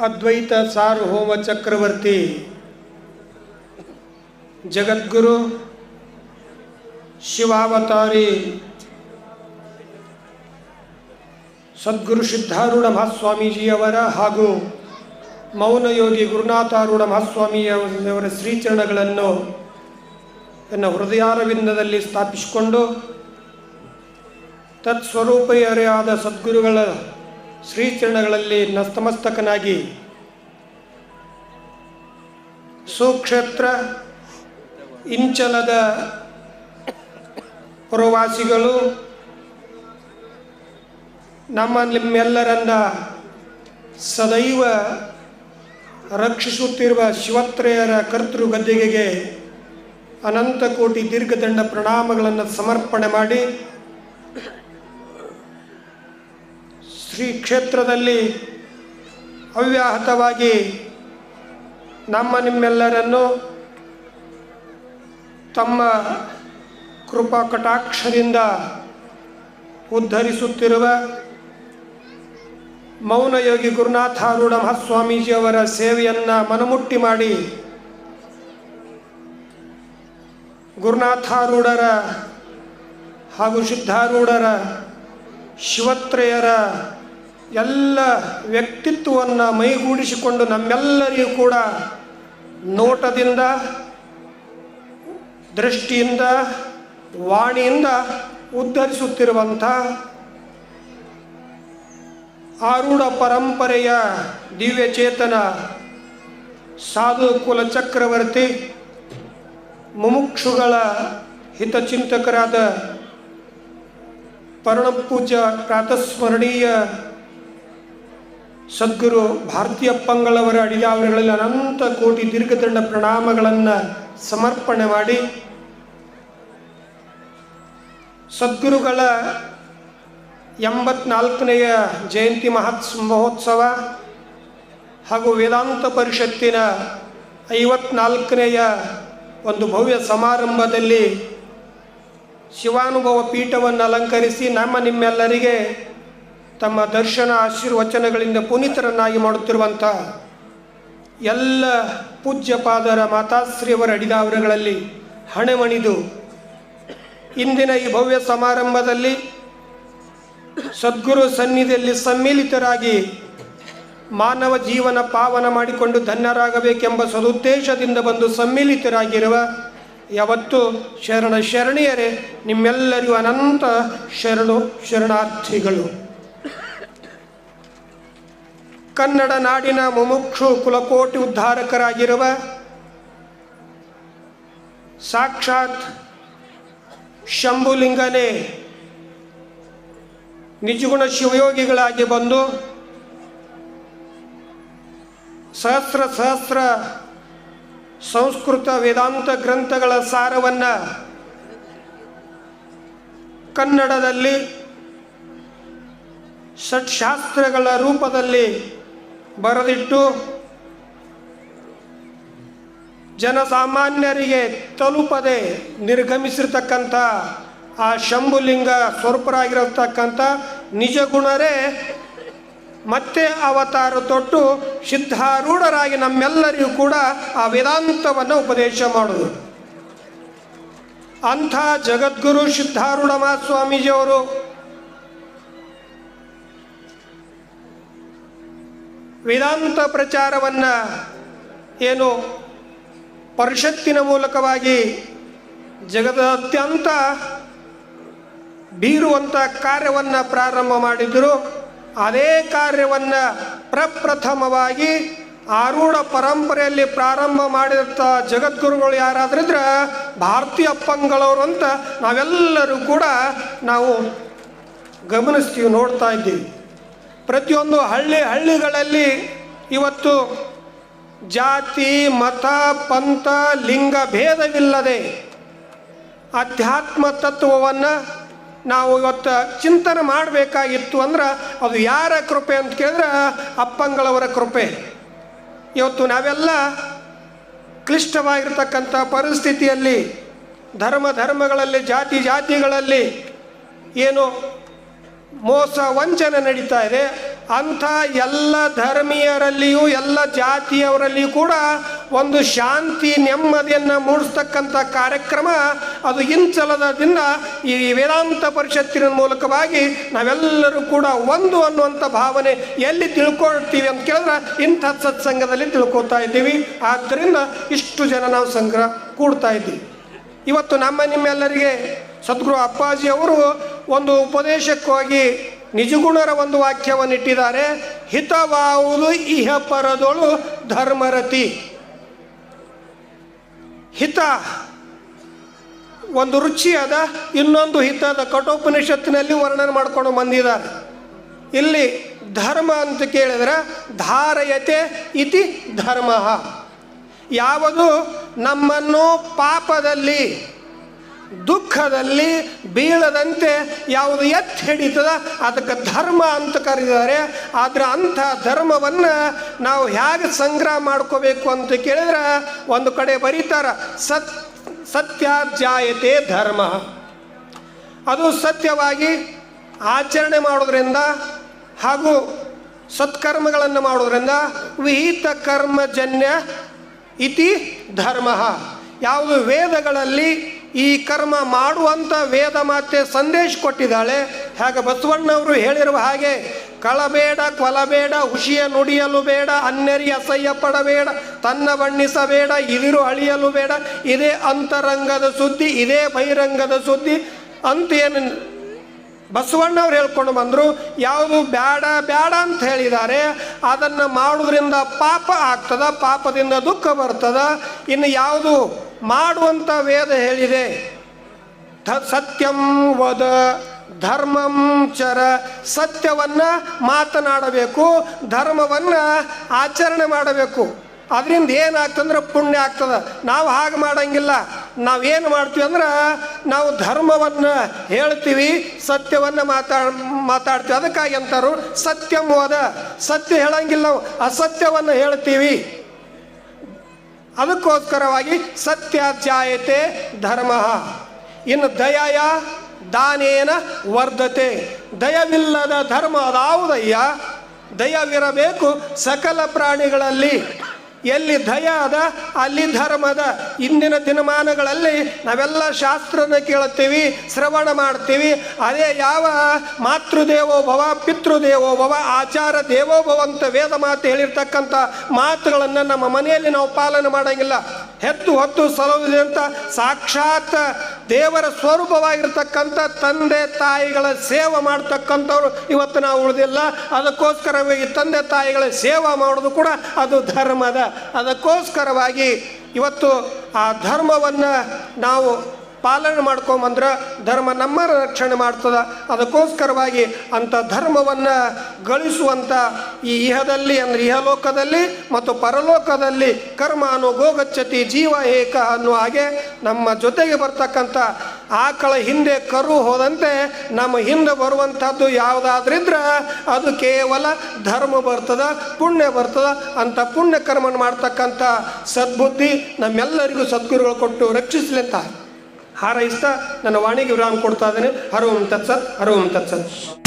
ಅದ್ವೈತ ಸಾರ್ವಭೌಮ ಚಕ್ರವರ್ತಿ. ಜಗದ್ಗುರು ಶಿವಾವತಾರಿ. ಸದ್ಗುರು ಸಿದ್ಧಾರೂಢ ಮಹಾಸ್ವಾಮೀಜಿಯವರ ಹಾಗೂ ಮೌನಯೋಗಿ ಗುರುನಾಥಾರೂಢ ಮಹಾಸ್ವಾಮಿಯವರ ಶ್ರೀಚರಣಗಳನ್ನು ತನ್ನ ಹೃದಯಾರವಿಂದದಲ್ಲಿ ಸ್ಥಾಪಿಸಿಕೊಂಡು ತತ್ಸ್ವರೂಪೀಯರಾದ ಸದ್ಗುರುಗಳ ಶ್ರೀಚರಣಗಳಲ್ಲಿ ನಸ್ತಮಸ್ತಕನಾಗಿ ಸುಕ್ಷೇತ್ರ ಇಂಚಲದ ಪ್ರವಾಸಿಗಳು ನಮ್ಮ ನಿಮ್ಮೆಲ್ಲರನ್ನ ಸದೈವ ರಕ್ಷಿಸುತ್ತಿರುವ ಶಿವತ್ರೆಯರ ಕರ್ತೃ ಗದ್ದಿಗೆಗೆ ಅನಂತ ಕೋಟಿ ದೀರ್ಘದಂಡ ಪ್ರಣಾಮಗಳನ್ನು ಸಮರ್ಪಣೆ ಮಾಡಿ ಶ್ರೀ ಕ್ಷೇತ್ರದಲ್ಲಿ ಅವ್ಯಾಹತವಾಗಿ ನಮ್ಮ ನಿಮ್ಮೆಲ್ಲರನ್ನು ತಮ್ಮ ಕೃಪಾ ಕಟಾಕ್ಷದಿಂದ ಉದ್ಧರಿಸುತ್ತಿರುವ ಮೌನಯೋಗಿ ಗುರುನಾಥಾರೂಢ ಮಹಾಸ್ವಾಮೀಜಿಯವರ ಸೇವೆಯನ್ನು ಮನಮುಟ್ಟಿ ಮಾಡಿ ಗುರುನಾಥಾರೂಢರ ಹಾಗೂ ಶುದ್ಧಾರೂಢರ ಶಿವತ್ರಯರ ಎಲ್ಲ ವ್ಯಕ್ತಿತ್ವವನ್ನು ಮೈಗೂಡಿಸಿಕೊಂಡು ನಮ್ಮೆಲ್ಲರಿಗೂ ಕೂಡ ನೋಟದಿಂದ, ದೃಷ್ಟಿಯಿಂದ, ವಾಣಿಯಿಂದ ಉದ್ಧರಿಸುತ್ತಿರುವಂಥ ಆರೂಢ ಪರಂಪರೆಯ ದಿವ್ಯಚೇತನ ಸಾಧು ಕುಲ ಚಕ್ರವರ್ತಿ, ಮುಮುಕ್ಷುಗಳ ಹಿತಚಿಂತಕರಾದ ಪರ್ಣಪೂಜ ಪ್ರಾತಸ್ಮರಣೀಯ ಸದ್ಗುರು ಭಾರತೀಯ ಪಂಗಳವರ ಅಡಿಯಾವರಗಳಲ್ಲಿ ಅನಂತ ಕೋಟಿ ದೀರ್ಘದಂಡ ಪ್ರಣಾಮಗಳನ್ನು ಸಮರ್ಪಣೆ ಮಾಡಿ ಸದ್ಗುರುಗಳ ಎಂಬತ್ನಾಲ್ಕನೆಯ ಜಯಂತಿ ಮಹತ್ ಮಹೋತ್ಸವ ಹಾಗೂ ವೇದಾಂತ ಪರಿಷತ್ತಿನ ಐವತ್ನಾಲ್ಕನೆಯ ಒಂದು ಭವ್ಯ ಸಮಾರಂಭದಲ್ಲಿ ಶಿವಾನುಭವ ಪೀಠವನ್ನು ಅಲಂಕರಿಸಿ ನಮ್ಮ ನಿಮ್ಮೆಲ್ಲರಿಗೆ ತಮ್ಮ ದರ್ಶನ ಆಶೀರ್ವಚನಗಳಿಂದ ಪುನೀತರನ್ನಾಗಿ ಮಾಡುತ್ತಿರುವಂಥ ಎಲ್ಲ ಪೂಜ್ಯಪಾದರ ಮಾತಾಶ್ರೀಯವರ ಅಡಿದಾವರಗಳಲ್ಲಿ ಹಣೆಮಣಿದು ಇಂದಿನ ಈ ಭವ್ಯ ಸಮಾರಂಭದಲ್ಲಿ ಸದ್ಗುರು ಸನ್ನಿಧಿಯಲ್ಲಿ ಸಮ್ಮಿಲಿತರಾಗಿ ಮಾನವ ಜೀವನ ಪಾವನ ಮಾಡಿಕೊಂಡು ಧನ್ಯರಾಗಬೇಕೆಂಬ ಸದುದ್ದೇಶದಿಂದ ಬಂದು ಸಮ್ಮಿಲಿತರಾಗಿರುವ ಯಾವತ್ತು ಶರಣ ಶರಣಿಯರೇ, ನಿಮ್ಮೆಲ್ಲರಿಗೂ ಅನಂತ ಶರಣು ಶರಣಾರ್ಥಿಗಳು. ಕನ್ನಡ ನಾಡಿನ ಮುಮುಕ್ಷು ಕುಲಕೋಟಿ ಉದ್ಧಾರಕರಾಗಿರುವ ಸಾಕ್ಷಾತ್ ಶಂಭುಲಿಂಗನೇ ನಿಜಗುಣ ಶಿವಯೋಗಿಗಳಾಗಿ ಬಂದು ಸಹಸ್ರ ಸಹಸ್ರ ಸಂಸ್ಕೃತ ವೇದಾಂತ ಗ್ರಂಥಗಳ ಸಾರವನ್ನು ಕನ್ನಡದಲ್ಲಿ ಷಟ್ಶಾಸ್ತ್ರಗಳ ರೂಪದಲ್ಲಿ ಬರೆದಿಟ್ಟು ಜನಸಾಮಾನ್ಯರಿಗೆ ತಲುಪದೆ ನಿರ್ಗಮಿಸಿರ್ತಕ್ಕಂಥ ಆ ಶಂಭುಲಿಂಗ ಸ್ವರೂಪರಾಗಿರತಕ್ಕಂಥ ನಿಜಗುಣರೇ ಮತ್ತೆ ಅವತಾರ ತೊಟ್ಟು ಸಿದ್ಧಾರೂಢರಾಗಿ ನಮ್ಮೆಲ್ಲರಿಗೂ ಕೂಡ ಆ ವೇದಾಂತವನ್ನು ಉಪದೇಶ ಮಾಡುವುದು ಅಂಥ ಜಗದ್ಗುರು ಸಿದ್ಧಾರೂಢ ಮಹಾಸ್ವಾಮೀಜಿಯವರು ವೇದಾಂತ ಪ್ರಚಾರವನ್ನು ಏನು ಪರಿಷತ್ತಿನ ಮೂಲಕವಾಗಿ ಜಗದಾದ್ಯಂತ ಬೀರುವಂಥ ಕಾರ್ಯವನ್ನು ಪ್ರಾರಂಭ ಮಾಡಿದರು. ಅದೇ ಕಾರ್ಯವನ್ನು ಪ್ರಪ್ರಥಮವಾಗಿ ಆರೂಢ ಪರಂಪರೆಯಲ್ಲಿ ಪ್ರಾರಂಭ ಮಾಡಿದಂಥ ಜಗದ್ಗುರುಗಳು ಯಾರಾದ್ರಿದ್ರೆ ಭಾರತೀಯ ಪಂಗಳವರು ಅಂತ ನಾವೆಲ್ಲರೂ ಕೂಡ ನಾವು ಗಮನಿಸ್ತೀವಿ, ನೋಡ್ತಾ ಇದ್ದೀವಿ. ಪ್ರತಿಯೊಂದು ಹಳ್ಳಿ ಹಳ್ಳಿಗಳಲ್ಲಿ ಇವತ್ತು ಜಾತಿ, ಮತ, ಪಂಥ, ಲಿಂಗ ಭೇದವಿಲ್ಲದೆ ಅಧ್ಯಾತ್ಮ ತತ್ವವನ್ನು ನಾವು ಇವತ್ತು ಚಿಂತನೆ ಮಾಡಬೇಕಾಗಿತ್ತು ಅಂದ್ರೆ ಅದು ಯಾರ ಕೃಪೆ ಅಂತ ಕೇಳಿದ್ರೆ ಅಪ್ಪಂಗಳವರ ಕೃಪೆ. ಇವತ್ತು ನಾವೆಲ್ಲ ಕ್ಲಿಷ್ಟವಾಗಿರ್ತಕ್ಕಂಥ ಪರಿಸ್ಥಿತಿಯಲ್ಲಿ ಧರ್ಮ ಧರ್ಮಗಳಲ್ಲಿ ಜಾತಿ ಜಾತಿಗಳಲ್ಲಿ ಏನು ಮೋಸ ವಂಚನೆ ನಡೀತಾ ಇದೆ. ಅಂಥ ಎಲ್ಲ ಧರ್ಮೀಯರಲ್ಲಿಯೂ, ಎಲ್ಲ ಜಾತಿಯವರಲ್ಲಿಯೂ ಕೂಡ ಒಂದು ಶಾಂತಿ ನೆಮ್ಮದಿಯನ್ನು ಮೂಡಿಸ್ತಕ್ಕಂಥ ಕಾರ್ಯಕ್ರಮ ಅದು ಇಂಚಲದಿಂದ ಈ ವೇದಾಂತ ಪರಿಷತ್ತಿನ ಮೂಲಕವಾಗಿ ನಾವೆಲ್ಲರೂ ಕೂಡ ಒಂದು ಅನ್ನುವಂಥ ಭಾವನೆ ಎಲ್ಲಿ ತಿಳ್ಕೊಳ್ತೀವಿ ಅಂತ ಕೇಳಿದ್ರೆ ಇಂಥ ಸತ್ಸಂಗದಲ್ಲಿ ತಿಳ್ಕೊತಾ ಇದ್ದೀವಿ. ಆದ್ದರಿಂದ ಇಷ್ಟು ಜನ ನಾವು ಸಂಗ್ರಹ ಕೂಡ್ತಾ ಇದ್ದೀವಿ. ಇವತ್ತು ನಮ್ಮ ನಿಮ್ಮೆಲ್ಲರಿಗೆ ಸದ್ಗುರು ಅಪ್ಪಾಜಿ ಅವರು ಒಂದು ಉಪದೇಶಕ್ಕಾಗಿ ನಿಜಗುಣರ ಒಂದು ವಾಕ್ಯವನ್ನು ಇಟ್ಟಿದ್ದಾರೆ ಹಿತವಾವುದು ಇಹ ಪರದೊಳು ಧರ್ಮರತಿ. ಹಿತ, ಒಂದು ರುಚಿಯಾದ ಇನ್ನೊಂದು ಹಿತದ ಕಠೋಪನಿಷತ್ತಿನಲ್ಲಿ ವರ್ಣನೆ ಮಾಡಿಕೊಂಡು ಬಂದಿದ್ದಾರೆ. ಇಲ್ಲಿ ಧರ್ಮ ಅಂತ ಕೇಳಿದ್ರೆ ಧಾರಯತೆ ಇತಿ ಧರ್ಮ. ಯಾವುದು ನಮ್ಮನ್ನು ಪಾಪದಲ್ಲಿ ದುಃಖದಲ್ಲಿ ಬೀಳದಂತೆ ಯಾವುದು ಎತ್ತಿ ಹಿಡಿತದ ಅದಕ್ಕೆ ಧರ್ಮ ಅಂತ ಕರೀತಾರೆ ಆದರೆ ಅಂಥ ಧರ್ಮವನ್ನು ನಾವು ಹೇಗೆ ಸಂಗ್ರಹ ಮಾಡ್ಕೋಬೇಕು ಅಂತ ಕೇಳಿದ್ರೆ ಒಂದು ಕಡೆ ಬರೀತಾರ, ಸತ್, ಸತ್ಯಾಧ್ಯಾಯತೆ ಧರ್ಮ. ಅದು ಸತ್ಯವಾಗಿ ಆಚರಣೆ ಮಾಡೋದ್ರಿಂದ ಹಾಗೂ ಸತ್ಕರ್ಮಗಳನ್ನು ಮಾಡೋದ್ರಿಂದ ವಿಹಿತ ಕರ್ಮಜನ್ಯ ಇತಿ ಧರ್ಮ. ಯಾವುದು ವೇದಗಳಲ್ಲಿ ಈ ಕರ್ಮ ಮಾಡುವಂಥ ವೇದ ಮಾತೆ ಸಂದೇಶ ಕೊಟ್ಟಿದ್ದಾಳೆ. ಹಾಗೆ ಬಸವಣ್ಣವರು ಹೇಳಿರುವ ಹಾಗೆ, ಕಳಬೇಡ ಕೊಲಬೇಡ ಹುಷಿಯ ನುಡಿಯಲು ಬೇಡ, ಅನ್ಯರಿ ಅಸಹ್ಯ ಪಡಬೇಡ, ತನ್ನ ಬಣ್ಣಿಸಬೇಡ, ಇದಿರು ಅಳಿಯಲು ಬೇಡ, ಇದೇ ಅಂತರಂಗದ ಸುದ್ದಿ, ಇದೇ ಬಹಿರಂಗದ ಸುದ್ದಿ, ಅಂತ ಏನು ಬಸವಣ್ಣವ್ರು ಹೇಳ್ಕೊಂಡು ಬಂದರು, ಯಾವುದು ಬೇಡ ಬೇಡ ಅಂತ ಹೇಳಿದ್ದಾರೆ ಅದನ್ನು ಮಾಡೋದ್ರಿಂದ ಪಾಪ ಆಗ್ತದ, ಪಾಪದಿಂದ ದುಃಖ ಬರ್ತದ, ಇನ್ನು ಯಾವುದು ಮಾಡುವಂಥ ವೇದ ಹೇಳಿದೆ, ಧ, ಸತ್ಯಂ ವದ, ಧರ್ಮಂ ಚರ, ಸತ್ಯವನ್ನು ಮಾತನಾಡಬೇಕು, ಧರ್ಮವನ್ನು ಆಚರಣೆ ಮಾಡಬೇಕು. ಅದರಿಂದ ಏನಾಗ್ತಂದ್ರೆ ಪುಣ್ಯ ಆಗ್ತದೆ. ನಾವು ಹಾಗೆ ಮಾಡಂಗಿಲ್ಲ. ನಾವೇನು ಮಾಡ್ತೀವಿ ಅಂದ್ರೆ ನಾವು ಧರ್ಮವನ್ನು ಹೇಳ್ತೀವಿ, ಸತ್ಯವನ್ನು ಮಾತಾ, ಮಾತಾಡ್ತೀವಿ. ಅದಕ್ಕಾಗಿ ಅಂತಾರು, ಸತ್ಯಂ ಮೋದ ಸತ್ಯ ಹೇಳಂಗಿಲ್ಲ ನಾವು, ಅಸತ್ಯವನ್ನು ಹೇಳ್ತೀವಿ. ಅದಕ್ಕೋಸ್ಕರವಾಗಿ ಸತ್ಯ ಜಾಯತೆ ಧರ್ಮ. ಇನ್ನು ದಯಯ, ದಾನೇನ ವರ್ಧತೆ. ದಯವಿಲ್ಲದ ಧರ್ಮ ಅದಾವುದಯ್ಯ, ದಯವಿರಬೇಕು ಸಕಲ ಪ್ರಾಣಿಗಳಲ್ಲಿ. ಎಲ್ಲಿ ದಯ ಅದ, ಅಲ್ಲಿ ಧರ್ಮದ ಇಂದಿನ ದಿನಮಾನಗಳಲ್ಲಿ ನಾವೆಲ್ಲ ಶಾಸ್ತ್ರನ ಕೇಳುತ್ತೀವಿ, ಶ್ರವಣ ಮಾಡ್ತೀವಿ. ಅದೇ ಯಾವ ಮಾತೃದೇವೋ ಭವ, ಪಿತೃದೇವೋ ಭವ, ಆಚಾರ ದೇವೋಭವ ಅಂತ ವೇದ ಮಾತು ಹೇಳಿರ್ತಕ್ಕಂಥ ಮಾತುಗಳನ್ನು ನಮ್ಮ ಮನೆಯಲ್ಲಿ ನಾವು ಪಾಲನೆ ಮಾಡೋಂಗಿಲ್ಲ. ಹೆತ್ತು ಹೊತ್ತು ಸಲಹುವುದೇ ಅಂತ ಸಾಕ್ಷಾತ್ ದೇವರ ಸ್ವರೂಪವಾಗಿರ್ತಕ್ಕಂಥ ತಂದೆ ತಾಯಿಗಳ ಸೇವೆ ಮಾಡ್ತಕ್ಕಂಥವ್ರು ಇವತ್ತು ನಾವು ಉಳಿದಿಲ್ಲ. ಅದಕ್ಕೋಸ್ಕರವಾಗಿ ತಂದೆ ತಾಯಿಗಳ ಸೇವೆ ಮಾಡೋದು ಕೂಡ ಅದು ಧರ್ಮದ. ಅದಕ್ಕೋಸ್ಕರವಾಗಿ ಇವತ್ತು ಆ ಧರ್ಮವನ್ನು ನಾವು ಪಾಲನೆ ಮಾಡ್ಕೊಂಬಂದ್ರೆ ಧರ್ಮ ನಮ್ಮ ರಕ್ಷಣೆ ಮಾಡ್ತದೆ. ಅದಕ್ಕೋಸ್ಕರವಾಗಿ ಅಂಥ ಧರ್ಮವನ್ನು ಗಳಿಸುವಂಥ ಈ ಇಹದಲ್ಲಿ ಅಂದರೆ ಇಹಲೋಕದಲ್ಲಿ ಮತ್ತು ಪರಲೋಕದಲ್ಲಿ ಕರ್ಮ ಅನ್ನೋ ಗೋಗಚ್ಚತಿ ಜೀವ ಏಕ ಅನ್ನುವ ಹಾಗೆ ನಮ್ಮ ಜೊತೆಗೆ ಬರ್ತಕ್ಕಂಥ ಆಕಳ ಹಿಂದೆ ಕರು ಹೋದಂತೆ ನಮ್ಮ ಹಿಂದೆ ಬರುವಂಥದ್ದು ಯಾವುದಾದ್ರಿದ್ರೆ ಅದು ಕೇವಲ ಧರ್ಮ ಬರ್ತದ, ಪುಣ್ಯ ಬರ್ತದ ಅಂತ ಪುಣ್ಯ ಕರ್ಮನ ಮಾಡ್ತಕ್ಕಂಥ ಸದ್ಬುದ್ಧಿ ನಮ್ಮೆಲ್ಲರಿಗೂ ಸದ್ಗುರುಗಳು ಕೊಟ್ಟು ರಕ್ಷಿಸಲಿ ಅಂತ. ಹಾರೈಸ್ತಾ ನನ್ನ ವಾಣಿಗೆ ವಿರಾಮ ಕೊಡ್ತಾ ಇದ್ದೇನೆ. ಹರೋಂ ತತ್ಸತ್ ಹರೋಂ ತತ್ಸತ್.